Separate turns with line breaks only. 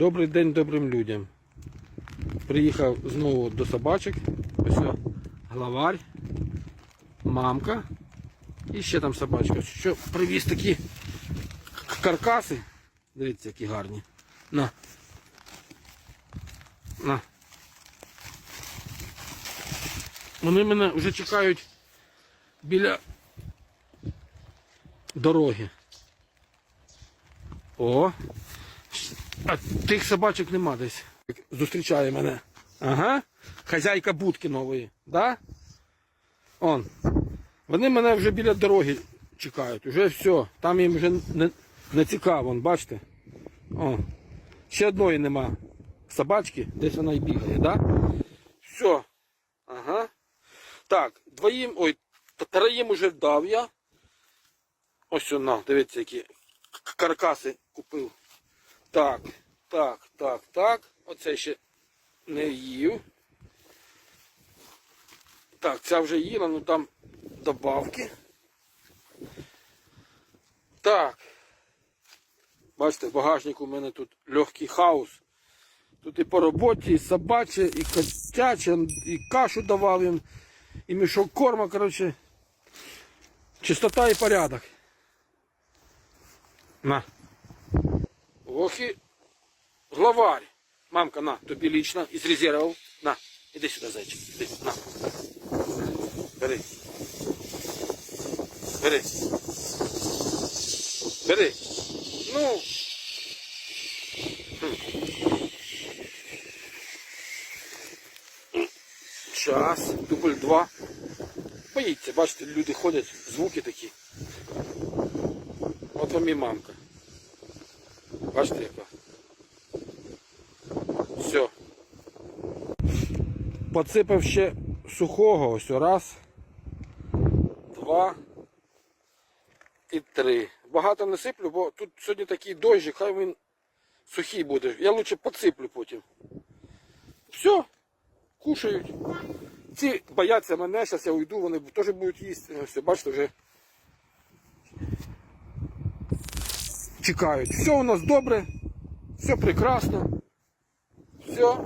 Добрий день добрим людям. Приїхав знову до собачок. Ось главарь, мамка і ще там собачка. Що привіз такі каркаси. Дивіться, які гарні. На. На. Вони мене вже чекають біля дороги. О, а тих собачок нема десь. Зустрічає мене. Ага. Хазяйка будки нової. Да? Он. Вони мене вже біля дороги чекають. Уже все. Там їм вже не, не цікаво, бачите? О. Ще одної нема. Собачки, десь вона і бігає, да? Все. Ага. Так, двоїм, ой, троїм уже дав я. Ось вона, дивіться, які каркаси купив. Так, так, так, так. Оце ще не їв. Так, ця вже їла, ну там добавки. Так. Бачите, в багажнику у мене тут легкий хаос. Тут і по роботі, і собаче, і котяче, і кашу давав їм, і мішок корма, коротше. Чистота і порядок. На. Ох і главарь. Мамка, на, тобі лично із резервів. На, іди сюди, зайчик. Іди, на. Бери. Бери. Бери. Ну. Час. Дубль два. Боїться, бачите, люди ходять, звуки такі. От вам і мамка. Бачите? Все. Подсипав ще сухого, ось раз, два і три. Багато не сиплю, бо тут сьогодні такий дощик, хай він сухий буде. Я лучше подсиплю потім. Все, кушають. Ці бояться мене, зараз я уйду, вони теж будуть їсти. Ось, бачите, вже чекають. Все у нас добре, все прекрасно. Все.